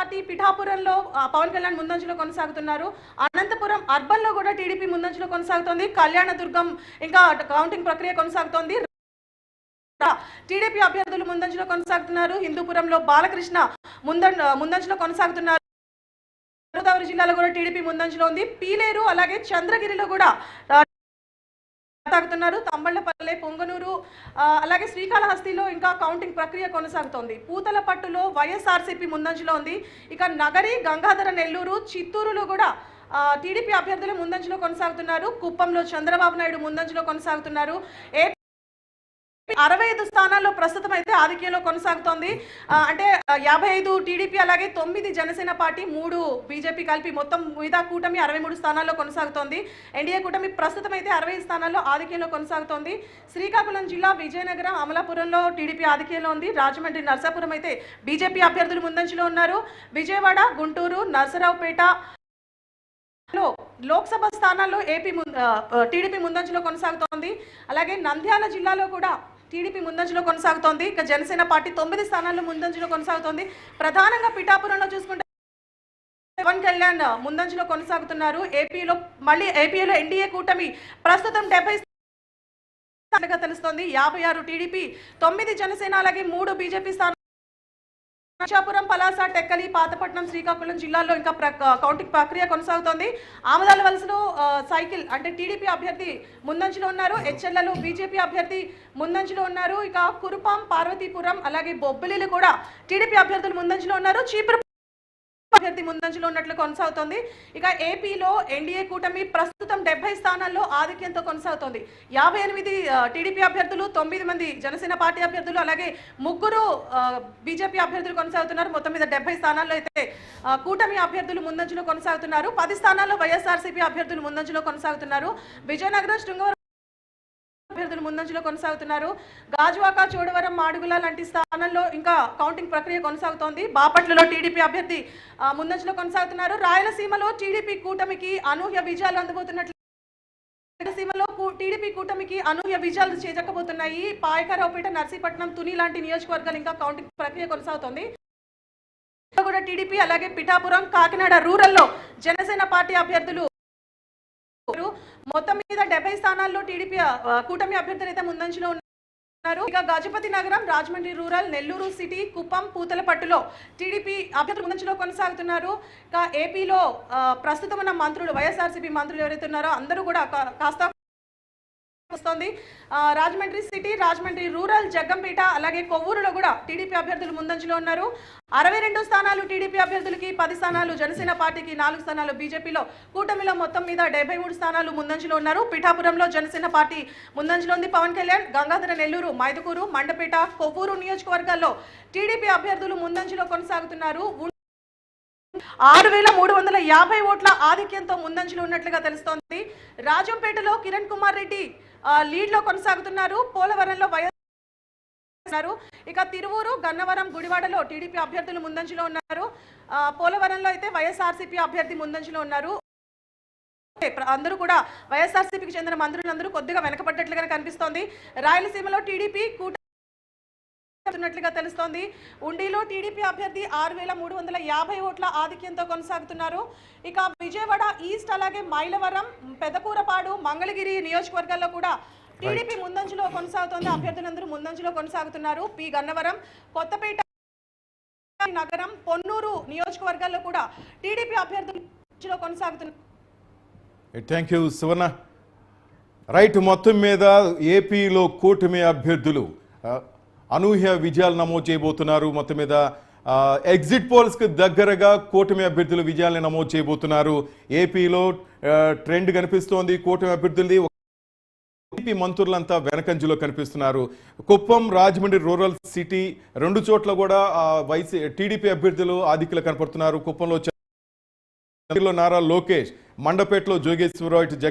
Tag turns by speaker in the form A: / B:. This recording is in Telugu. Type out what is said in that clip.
A: పార్టీ పిఠాపురంలో పవన్ కళ్యాణ్ ముందంజలో కొనసాగుతున్నారు. అనంతపురం అర్బన్లో కూడా టీడీపీ ముందంజలో కొనసాగుతోంది. కళ్యాణదుర్గం ఇంకా కౌంటింగ్ ప్రక్రియ కొనసాగుతోంది. టీడీపీ అభ్యర్థులు ముందంజలో కొనసాగుతున్నారు. హిందూపురంలో బాలకృష్ణ ముందం ముందంజలో కొనసాగుతున్నారు. గోదావరి జిల్లాలో కూడా టీడీపీ ముందంజలో ఉంది. పీలేరు అలాగే చంద్రగిరిలో కూడా కొనసాగుతున్నారు తంబళ్ళపల్లె పొంగనూరు అలాగే శ్రీకాళహస్తిలో ఇంకా కౌంటింగ్ ప్రక్రియ కొనసాగుతోంది. పూతల పట్టులో వైఎస్ఆర్సీపీ ముందంజలో ఉంది. ఇక నగరి గంగాధర నెల్లూరు చిత్తూరులో కూడా టీడీపీ అభ్యర్థులు ముందంజలో కొనసాగుతున్నారు. కుప్పంలో చంద్రబాబు నాయుడు ముందంజలో కొనసాగుతున్నారు. ఏ అరవై ఐదు స్థానాల్లో ప్రస్తుతం అయితే ఆధిక్యంలో కొనసాగుతోంది. అంటే యాభై ఐదు టీడీపీ అలాగే తొమ్మిది జనసేన పార్టీ మూడు బీజేపీ కలిపి మొత్తం మిగతా కూటమి అరవై మూడు స్థానాల్లో కొనసాగుతోంది. ఎన్డీఏ కూటమి ప్రస్తుతం అయితే అరవై స్థానాల్లో ఆధిక్యంలో కొనసాగుతోంది. శ్రీకాకుళం జిల్లా విజయనగరం అమలాపురంలో టీడీపీ ఆధిక్యంలో ఉంది. రాజమండ్రి నర్సాపురం అయితే బీజేపీ అభ్యర్థులు ముందంజలో ఉన్నారు. విజయవాడ గుంటూరు నర్సరావుపేట లో లోక్సభ స్థానాల్లో ఏపీ టీడీపీ ముందంజలో కొనసాగుతోంది. అలాగే నంద్యాల జిల్లాలో కూడా టీడీపీ ముందంజలో కొనసాగుతోంది. ఇక జనసేన పార్టీ తొమ్మిది స్థానాల్లో ముందంజలో కొనసాగుతోంది. ప్రధానంగా పిఠాపురంలో చూసుకుంటే పవన్ కళ్యాణ్ ముందంజలో కొనసాగుతున్నారు. ఏపీలో మళ్ళీ ఏపీలో ఎన్డీఏ కూటమి ప్రస్తుతం డెబ్బై తెలుస్తోంది. యాభై ఆరు టీడీపీ తొమ్మిది జనసేన అలాగే మూడు బీజేపీ స్థానం నరసాపురం పలాస టెక్కలి పాతపట్నం శ్రీకాకుళం జిల్లాల్లో ఇంకా కౌంటింగ్ ప్రక్రియ కొనసాగుతోంది. ఆమదాల వలసలో సైకిల్ అంటే టీడీపీ అభ్యర్థి ముందంజలో ఉన్నారు. హెచ్ఎల్లలో బీజేపీ అభ్యర్థి ముందంజలో ఉన్నారు. ఇక కురుపాం పార్వతీపురం అలాగే బొబ్బిలిలు కూడా టీడీపీ అభ్యర్థులు ముందంజలో ఉన్నారు. చీపురు అభ్యర్థి ముందంజలో ఉన్నట్లు కొనసాగుతోంది. ఇక ఏపీలో ఎన్డీఏ కూటమి ప్రస్తుతం డెబ్బై స్థానాల్లో ఆధిక్యంతో కొనసాగుతోంది. యాభై ఎనిమిది టీడీపీ అభ్యర్థులు తొమ్మిది మంది జనసేన పార్టీ అభ్యర్థులు అలాగే ముగ్గురు బీజేపీ అభ్యర్థులు కొనసాగుతున్నారు. మొత్తం మీద డెబ్బై స్థానాల్లో అయితే కూటమి అభ్యర్థులు ముందంజలో కొనసాగుతున్నారు. పది స్థానాల్లో వైఎస్ఆర్సీపీ అభ్యర్థులు ముందంజలో కొనసాగుతున్నారు. విజయనగరం శృంగవరం ముందంజలో కొనసాగుతున్నారు. గాజువాక చోడవరం మాడుగుల లాంటి స్థానాల్లో ఇంకా కౌంటింగ్ ప్రక్రియ కొనసాగుతోంది. బాపట్లలో టీడీపీ అభ్యర్థి ముందంజలో కొనసాగుతున్నారు. రాయలసీమలో టీడీపీ కూటమికి అనూహ్య విజయాలు అందబోతున్నట్లు రాయలసీమలో కూ- టీడీపీ కూటమికి అనూహ్య విజయాలు చేజక్కబోతున్నాయి. పాయకరావుపేట నర్సీపట్నం తుని లాంటి నియోజకవర్గాలు ఇంకా కౌంటింగ్ ప్రక్రియ కొనసాగుతోంది. కూడా టీడీపీ అలాగే పిఠాపురం కాకినాడ రూరల్లో జనసేన పార్టీ అభ్యర్థులు మొత్తం మీద డెబ్బై స్థానాల్లో టీడీపీ కూటమి అభ్యర్థులు అయితే ముందంజలో ఉన్నారు. ఇక Gajapathinagaram Rajahmundry rural Nellore city Kuppam పూతలపట్టులో టీడీపీ అభ్యర్థులు ముందంజలో కొనసాగుతున్నారు. ఇక ఏపీలో ప్రస్తుతం ఉన్న మంత్రులు వైఎస్ఆర్సీపీ మంత్రులు ఎవరైతే ఉన్నారో అందరూ కూడా కా- కాస్త వస్తోంది. రాజమండ్రి సిటీ రాజమండ్రి రూరల్ జగ్గంపేట అలాగే కొవ్వూరులో కూడా టీడీపీ అభ్యర్థులు ముందంజలో ఉన్నారు. అరవై రెండు స్థానాలు టీడీపీ అభ్యర్థులకి పది స్థానాలు జనసేన పార్టీకి నాలుగు స్థానాలు బీజేపీలో. కూటమిలో మొత్తం మీద డెబ్బై మూడు స్థానాలు ముందంజలో ఉన్నారు. పిఠాపురంలో జనసేన పార్టీ ముందంజలో ఉంది. పవన్ కళ్యాణ్ గంగాధర నెల్లూరు మైదుకూరు మండపేట కొవ్వూరు నియోజకవర్గాల్లో టీడీపీ అభ్యర్థులు ముందంజలో కొనసాగుతున్నారు. ఆరు వేల మూడు వందల యాభై ఓట్ల ఆధిక్యంతో ముందంజలో ఉన్నట్లుగా తెలుస్తోంది. రాజంపేటలో కిరణ్ కుమార్ రెడ్డి లీడ్లో కొనసాగుతున్నారు. పోలవరంలో వైఎస్ ఉన్నారు. ఇక తిరువూరు గన్నవరం గుడివాడలో టీడీపీ అభ్యర్థులు ముందంజలో ఉన్నారు. పోలవరంలో అయితే వైఎస్ఆర్సీపీ అభ్యర్థి ముందంజలో ఉన్నారు. అందరూ కూడా వైఎస్ఆర్సీపీకి చెందిన మంత్రులందరూ కొద్దిగా వెనకబడ్డట్లుగానే కనిపిస్తోంది. రాయలసీమలో టీడీపీ కూట ఉన్నట్లుగా తెలుస్తోంది. ఉండిలో టీడీపీ అభ్యర్థి ఆరు వేల మూడు వందల యాభై ఓట్ల ఆధిక్యంతో కొనసాగుతున్నారు. ఇక విజయవాడ ఈస్ట్ అలాగే మైలవరం పెదకూరపాడు మంగళగిరి నియోజకవర్గాల్లో కూడా టీడీపీ ముందంజలో కొనసాగుతోంది. అభ్యర్థులందరూ ముందంజలో కొనసాగుతున్నారు. పి. గన్నవరం కొత్తపేట నగరం పొన్నూరు నియోజకవర్గాల్లో కూడా టీడీపీ అభ్యర్థులు కొనసాగుతున్నారు.
B: థ్యాంక్ యూ సువర్ణ రైట్ మొత్తం మీద ఏపీలో కూటమి అభ్యర్థులు అనూహ్య విజయాలు నమోదు చేయబోతున్నారు. మొత్తం మీద ఎగ్జిట్ పోల్స్కి దగ్గరగా కూటమి అభ్యర్థులు విజయాల్ని నమోదు చేయబోతున్నారు. ఏపీలో ట్రెండ్ కనిపిస్తోంది కూటమి అభ్యర్థులది. టీడీపీ మంత్రులంతా వెనకంజలో కనిపిస్తున్నారు. కుప్పం రాజమండ్రి రూరల్ సిటీ రెండు చోట్ల కూడా వైసీ టీడీపీ అభ్యర్థులు ఆధిక్యులు కనపడుతున్నారు. కుప్పంలో నారా లోకేష్ మండపేటలో జోగేశ్వరరావు ఇటు